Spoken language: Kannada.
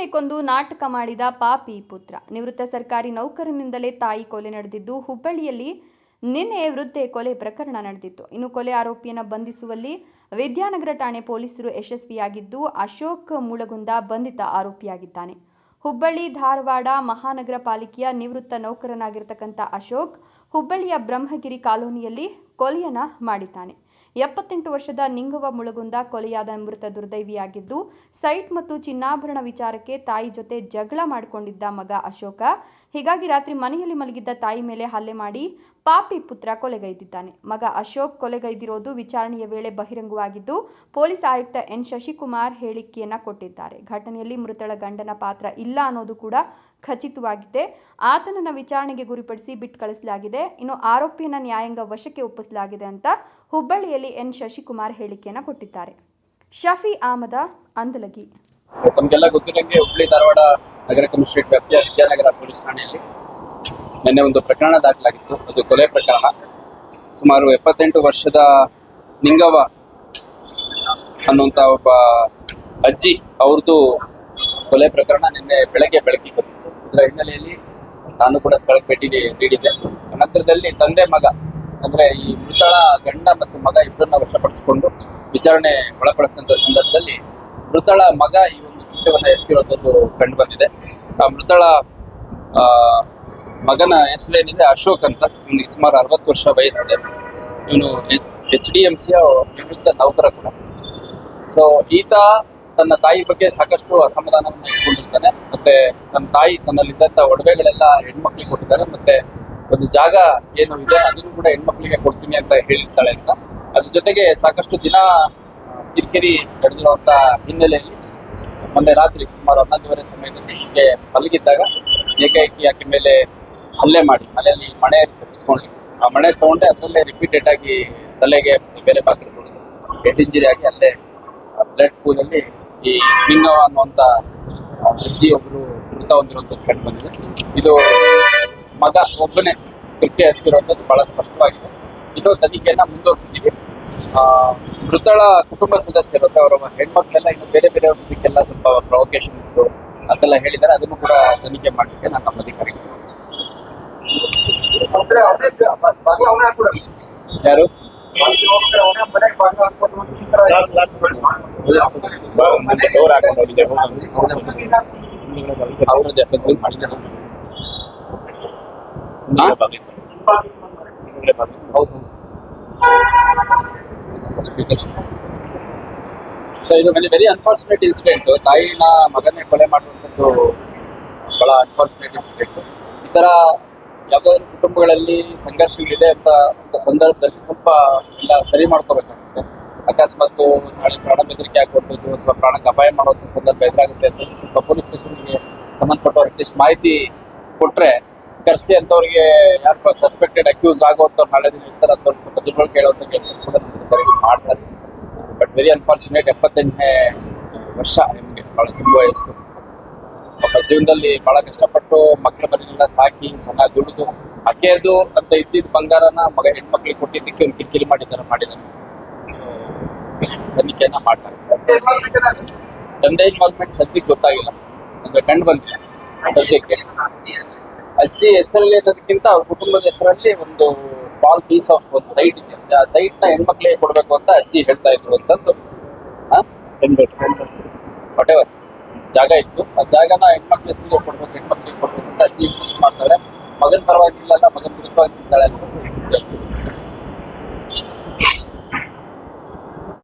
ಮಗನನ್ನೇ ಕೊಂದು ನಾಟಕ ಮಾಡಿದ ಪಾಪಿ ಪುತ್ರ. ನಿವೃತ್ತ ಸರ್ಕಾರಿ ನೌಕರನಿಂದಲೇ ತಾಯಿ ಕೊಲೆ ನಡೆದಿದ್ದು, ಹುಬ್ಬಳ್ಳಿಯಲ್ಲಿ ನಿನ್ನೆ ವೃದ್ಧೆ ಕೊಲೆ ಪ್ರಕರಣ ನಡೆದಿತ್ತು. ಇನ್ನು ಕೊಲೆ ಆರೋಪಿಯನ್ನು ಬಂಧಿಸುವಲ್ಲಿ ವಿದ್ಯಾನಗರ ಠಾಣೆ ಪೊಲೀಸರು ಯಶಸ್ವಿಯಾಗಿದ್ದು, ಅಶೋಕ್ ಮುಳಗುಂದ ಬಂಧಿತ ಆರೋಪಿಯಾಗಿದ್ದಾನೆ. ಹುಬ್ಬಳ್ಳಿ, ಧಾರವಾಡ ಮಹಾನಗರ ಪಾಲಿಕೆಯ ನಿವೃತ್ತ ನೌಕರನಾಗಿರ್ತಕ್ಕಂಥ ಅಶೋಕ್, ಹುಬ್ಬಳ್ಳಿಯ ಬ್ರಹ್ಮಗಿರಿ ಕಾಲೋನಿಯಲ್ಲಿ ಕೊಲೆಯನ್ನ ಮಾಡಿದ್ದಾನೆ. ಎಪ್ಪತ್ತೆಂಟು ವರ್ಷದ ನಿಂಗುವ ಮುಳುಗುಂದ ಕೊಲೆಯಾದ ಮೃತ ದುರ್ದೈವಿಯಾಗಿದ್ದು, ಸೈಟ್ ಮತ್ತು ಚಿನ್ನಾಭರಣ ವಿಚಾರಕ್ಕೆ ತಾಯಿ ಜೊತೆ ಜಗಳ ಮಾಡಿಕೊಂಡಿದ್ದ ಮಗ ಅಶೋಕ. ಹೀಗಾಗಿ ರಾತ್ರಿ ಮನೆಯಲ್ಲಿ ಮಲಗಿದ್ದ ತಾಯಿ ಮೇಲೆ ಹಲ್ಲೆ ಮಾಡಿ ಪಾಪಿ ಪುತ್ರ ಕೊಲೆಗೈದಿದ್ದಾನೆ. ಮಗ ಅಶೋಕ್ ಕೊಲೆಗೈದಿರೋದು ವಿಚಾರಣೆಯ ವೇಳೆ ಬಹಿರಂಗವಾಗಿದ್ದು, ಪೊಲೀಸ್ ಆಯುಕ್ತ ಎನ್. ಶಶಿಕುಮಾರ್ ಹೇಳಿಕೆಯನ್ನ ಕೊಟ್ಟಿದ್ದಾರೆ. ಘಟನೆಯಲ್ಲಿ ಮೃತಳ ಗಂಡನ ಪಾತ್ರ ಇಲ್ಲ ಅನ್ನೋದು ಕೂಡ ಖಚಿತವಾಗಿದೆ. ಆತನನ್ನ ವಿಚಾರಣೆಗೆ ಗುರಿಪಡಿಸಿ ಬಿಟ್ಟು ಕಳಿಸಲಾಗಿದೆ. ಇನ್ನು ಆರೋಪಿಯನ್ನ ನ್ಯಾಯಾಂಗ ವಶಕ್ಕೆ ಒಪ್ಪಿಸಲಾಗಿದೆ ಅಂತ ಹುಬ್ಬಳ್ಳಿಯಲ್ಲಿ ಎನ್. ಶಶಿಕುಮಾರ್ ಹೇಳಿಕೆಯನ್ನ ಕೊಟ್ಟಿದ್ದಾರೆ. ಶಫಿ ಆಮದ ಅಂದಲಗಿ. ತಮಗೆಲ್ಲ ಗೊತ್ತಿರಂಗೆ ಹುಬ್ಳಿ ಧಾರವಾಡ ನಗರ ಕಮಿಷನರೇಟ್ ವ್ಯಾಪ್ತಿಯ ವಿದ್ಯಾನಗರ ಪೊಲೀಸ್ ಠಾಣೆಯಲ್ಲಿ ನಿನ್ನೆ ಒಂದು ಪ್ರಕರಣ ದಾಖಲಾಗಿತ್ತು. ಅದು ಕೊಲೆ ಪ್ರಕರಣ. ಸುಮಾರು ಎಪ್ಪತ್ತೆಂಟು ವರ್ಷದ ನಿಂಗವ್ವ ಅನ್ನುವಂಥ ಒಬ್ಬ ಅಜ್ಜಿ ಅವ್ರದ್ದು ಕೊಲೆ ಪ್ರಕರಣ ನಿನ್ನೆ ಬೆಳಗ್ಗೆ ಬೆಳಕಿಗೆ ಬಂದಿತ್ತು. ಇದರ ಹಿನ್ನೆಲೆಯಲ್ಲಿ ನಾನು ಕೂಡ ಸ್ಥಳಕ್ಕೆ ಭೇಟಿ ನೀಡಿದ್ದೆ. ನಂತರದಲ್ಲಿ ತಂದೆ ಮಗ, ಅಂದ್ರೆ ಈ ಮೃತಳ ಗಂಡ ಮತ್ತು ಮಗ ಇಬ್ಬರನ್ನ ವಶಪಡಿಸಿಕೊಂಡು ವಿಚಾರಣೆ ಒಳಪಡಿಸಿದಂತ ಸಂದರ್ಭದಲ್ಲಿ ಮೃತಳ ಮಗ ಈ ಒಂದು ಕೃತ್ಯವನ್ನ ಎಸಗಿರೋದು ಕಂಡು ಬಂದಿದೆ. ಆ ಮೃತಳ ಮಗನ ಹೆಸರೇನಿದೆ ಅಶೋಕ್ ಅಂತ. ಇವನಿಗೆ ಸುಮಾರು ಅರವತ್ತು ವರ್ಷ ವಯಸ್ಸಿದೆ. ಇವನು ಎಚ್ ಡಿ ಎಂ ಸಿಯ ನಿವೃತ್ತ ನೌಕರ ಕೂಡ. ಸೊ ಈತ ತನ್ನ ತಾಯಿ ಬಗ್ಗೆ ಸಾಕಷ್ಟು ಅಸಮಾಧಾನವನ್ನು ಇಟ್ಕೊಂಡಿರ್ತಾನೆ. ಮತ್ತೆ ತನ್ನ ತಾಯಿ ತನ್ನಲ್ಲಿದ್ದಂಥ ಒಡವೆಗಳೆಲ್ಲ ಹೆಣ್ಮಕ್ಳಿಗೆ ಕೊಟ್ಟಿದ್ದಾರೆ. ಮತ್ತೆ ಒಂದು ಜಾಗ ಏನು ಇದೆ, ಅದನ್ನು ಕೂಡ ಹೆಣ್ಮಕ್ಳಿಗೆ ಕೊಡ್ತೀನಿ ಅಂತ ಹೇಳಿರ್ತಾಳೆ ಅಂತ. ಅದ್ರ ಜೊತೆಗೆ ಸಾಕಷ್ಟು ದಿನ ಕಿರಿಕಿರಿ ನಡೆದಿರುವಂತ ಹಿನ್ನೆಲೆಯಲ್ಲಿ ಮೊನ್ನೆ ರಾತ್ರಿ ಸುಮಾರು ಹನ್ನೊಂದುವರೆ ಸಮಯದಲ್ಲಿ ಹೀಗೆ ಮಲಗಿದ್ದಾಗ ಏಕಾಏಕಿ ಆಕೆ ಮೇಲೆ ಹಲ್ಲೆ ಮಾಡಿ, ಮನೆಯಲ್ಲಿ ಮಣೆ ಕುತ್ಕೊಂಡು ಆ ಮಣೆ ತಗೊಂಡೆ ಅದರಲ್ಲೇ ರಿಪೀಟೆಡ್ ಆಗಿ ತಲೆಗೆ ಬೇರೆ ಬಾಕಿ ಹೆಡ್ ಇಂಜುರಿ ಆಗಿ ಅಲ್ಲೇ ಬ್ಲಡ್ ಪೂಲಲ್ಲಿ ಈ ಲಿಂಗವ ಅನ್ನುವಂತ ಅಜ್ಜಿ ಒಬ್ರು ಮೃತ ಹೊಂದಿರುವಂಥದ್ದು ಕಂಡು ಬಂದಿದೆ. ಇದು ಮಗ ಒಬ್ಬನೇ ಕೃತ್ಯ ಎಸಗಿರುವಂಥದ್ದು ಬಹಳ ಸ್ಪಷ್ಟವಾಗಿದೆ. ಇದು ತನಿಖೆಯನ್ನ ಮುಂದುವರಿಸಿದ್ದೀವಿ. ಮೃತಳ ಕುಟುಂಬ ಸದಸ್ಯರು ಅವರ ಹೆಣ್ಮಕ್ಳೆಲ್ಲ ಇನ್ನು ಬೇರೆ ಬೇರೆ ಇದಕ್ಕೆಲ್ಲ ಸ್ವಲ್ಪ ಪ್ರೊವೊಕೇಶನ್ ಇತ್ತು, ಅಂತೆಲ್ಲ ಹೇಳಿದ್ದಾರೆ. ಅದನ್ನು ಕೂಡ ತನಿಖೆ ಮಾಡಲಿಕ್ಕೆ ನಾನು ನಮ್ಮ ಅಧಿಕಾರಿಗಳಿಗೆ ಸೂಚಿಸಿದೆ. ಯಾರು? ಡೋರ್ ಹೌದು. ಸೊ ಇದು ವೆರಿ ವೆರಿ ಅನ್ಫಾರ್ಚುನೇಟ್ ಇನ್ಸಿಡೆಂಟ್ ತಾಯಿನ ಮಗನೇ ಕೊಲೆ ಮಾಡುವಂಥದ್ದು ಬಹಳ ಅನ್ಫಾರ್ಚುನೇಟ್ ಇನ್ಸಿಡೆಂಟ್ ಈ ಥರ ಯಾವುದಾದ್ರು ಕುಟುಂಬಗಳಲ್ಲಿ ಸಂಘರ್ಷಗಳಿದೆ ಅಂತ ಅಂತ ಸಂದರ್ಭದಲ್ಲಿ ಸ್ವಲ್ಪ ಎಲ್ಲ ಸರಿ ಮಾಡ್ಕೋಬೇಕಾಗುತ್ತೆ. ಅಕಸ್ಮಾತ್ ನಾಳೆ ಪ್ರಾಣ ಬೆದರಿಕೆ ಆಗ್ಬೋದು ಅಥವಾ ಪ್ರಾಣಕ್ಕೆ ಅಪಾಯ ಮಾಡುವಂಥ ಸಂದರ್ಭ ಎದುರಾಗುತ್ತೆ ಅಂತ ಸ್ವಲ್ಪ ಪೊಲೀಸ್ ಸ್ಟೇಷನ್ಗೆ ಸಂಬಂಧಪಟ್ಟವ್ರು ಅಟ್ಲೀಸ್ಟ್ ಮಾಹಿತಿ ಕೊಟ್ಟರೆ ಕರೆಸಿ ಅಂಥವ್ರಿಗೆ ಯಾರು ಸಸ್ಪೆಕ್ಟೆಡ್ ಅಕ್ಯೂಸ್ ಆಗುವಂಥವ್ರು ನಾಳೆ ದಿನ ಇರ್ತಾರೆ ಅಂಥವ್ರಿಗೆ ಸ್ವಲ್ಪ ದುಡ್ಡು ಕೇಳುವಂಥ ಕೆಲಸ ಮಾಡ್ತಾರೆ ಬಟ್ ವೆರಿ ಅನ್ಫಾರ್ಚುನೇಟ್ ಎಪ್ಪತ್ತೆಂಟನೇ ವರ್ಷ ನಿಮಗೆ. ಭಾಳ ತುಂಬ ವಯಸ್ಸು. ಮಕ್ಕಳ ಜೀವನದಲ್ಲಿ ಬಹಳ ಕಷ್ಟಪಟ್ಟು ಮಕ್ಕಳ ಮನೆಯೆಲ್ಲ ಸಾಕಿ ಚೆನ್ನಾಗಿ ದುಡಿದು ಅಕ್ಕೆದು ಅಂತ ಇದ್ದಿದ್ದ ಬಂಗಾರನ ಮಗ ಹೆಣ್ಮಕ್ಳಿಗೆ ಕೊಟ್ಟಿದ್ದಕ್ಕೆ ಒಂದು ಕಿರಿಕಿರಿ ಮಾಡಿದ್ದಾರೆ ಮಾಡಿದ್ದಾರೆ ಸೊ ತನಿಖೆಯನ್ನ ಮಾಡ್ತಾರೆ. ತಂದೆ ಇನ್ವಾಲ್ವ್ಮೆಂಟ್ ಸದ್ಯಕ್ಕೆ ಗೊತ್ತಾಗಿಲ್ಲ. ಅಂದ್ರೆ ಕಂಡು ಬಂದಿಲ್ಲ ಸದ್ಯಕ್ಕೆ. ಅಜ್ಜಿ ಹೆಸರಲ್ಲಿ ಅನ್ನೋದಕ್ಕಿಂತ ಅವ್ರ ಕುಟುಂಬದ ಹೆಸರಲ್ಲಿ ಒಂದು ಸ್ಮಾಲ್ ಪೀಸ್ ಆಫ್ ಒಂದು ಸೈಟ್ ಇದೆ. ಆ ಸೈಟ್ನ ಹೆಣ್ಮಕ್ಳಿಗೆ ಕೊಡ್ಬೇಕು ಅಂತ ಅಜ್ಜಿ ಹೇಳ್ತಾ ಇದ್ರು ಅಂತಂದು. ವಾಟ್ ಎವರ್ ಜಾಗ ಇತ್ತು. ಆ ಜಾಗನ ಹೆಣ್ಮಕ್ಳ ಹೆಸರಿಗೆ ಕೊಡ್ಬೇಕು ಹೆಣ್ಮಕ್ಳಿಗೆ ಕೊಡ್ಬೇಕು ಅಂತ ಅಜ್ಜಿ ಇನ್ಸಿಸ್ಟ್ ಮಾಡ್ತಾಳೆ ಮಗನ ಪರವಾಗಿಲ್ಲ ಮಗನ ವಿರುದ್ಧವಾಗಿ ಇರ್ತಾಳೆ ಅಂತ